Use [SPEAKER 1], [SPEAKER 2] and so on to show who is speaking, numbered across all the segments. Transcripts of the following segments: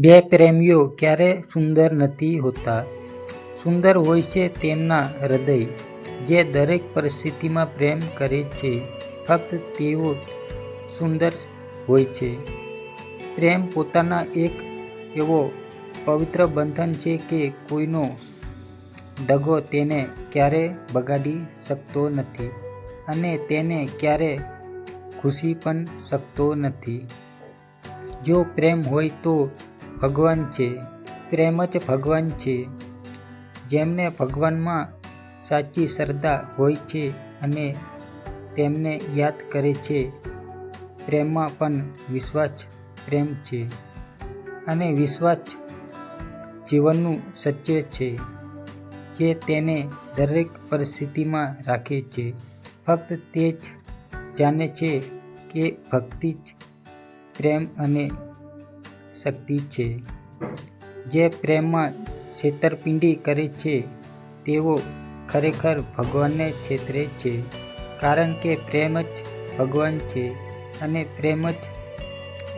[SPEAKER 1] બે પ્રેમીઓ ક્યારે સુંદર નથી હોતા. સુંદર હોય છે તેમના હૃદય, જે દરેક પરિસ્થિતિમાં પ્રેમ કરે છે. ફક્ત તેઓ સુંદર હોય છે. પ્રેમ પોતાના એક એવો પવિત્ર બંધન છે કે કોઈનો દગો તેને ક્યારે બગાડી શકતો નથી અને તેને ક્યારે ખુશી પણ શકતો નથી. જો પ્રેમ હોય તો ભગવાન છે પ્રેમ જ ભગવાન છે. જેમને ભગવાનમાં સાચી શ્રદ્ધા હોય છે અને તેમને યાદ કરે છે, પ્રેમમાં પણ વિશ્વાસ પ્રેમ છે અને વિશ્વાસ જીવનનું સત્ય છે, જે તેને દરેક પરિસ્થિતિમાં રાખે છે. ફક્ત તે જ જાણે છે કે ભક્તિ જ પ્રેમ અને શક્તિ છે. જે પ્રેમમાં છેતરપિંડી કરે છે, તેઓ ખરેખર ભગવાનને છેતરે છે. કારણ કે પ્રેમ જ ભગવાન છે અને પ્રેમ જ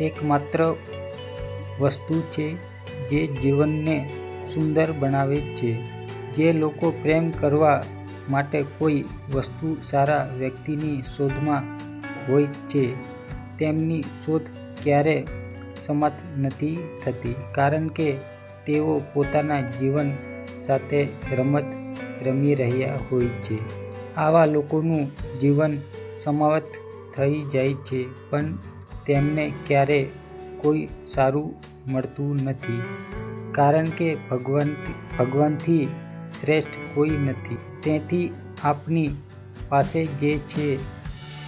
[SPEAKER 1] એકમાત્ર વસ્તુ છે જે જીવનને સુંદર બનાવે છે. જે લોકો પ્રેમ કરવા માટે કોઈ વસ્તુ સારા વ્યક્તિની શોધમાં હોય છે, તેમની શોધ ક્યારે સમાપ્ત નથી થતી, કારણ કે તેઓ પોતાના જીવન સાથે રમત રમી રહ્યા હોય છે. આવા લોકોનું જીવન સમાપ્ત થઈ જાય છે, પણ તેમને ક્યારે કોઈ સારું મળતું નથી, કારણ કે ભગવંત, ભગવાનથી શ્રેષ્ઠ કોઈ નથી. તેથી આપની પાસે જે છે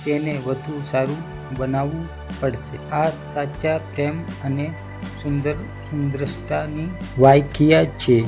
[SPEAKER 1] તેને વધુ સારું બનાવવું પડશે. આ સાચા પ્રેમ અને સુંદર સુંદરતાની વાયકિયા છે.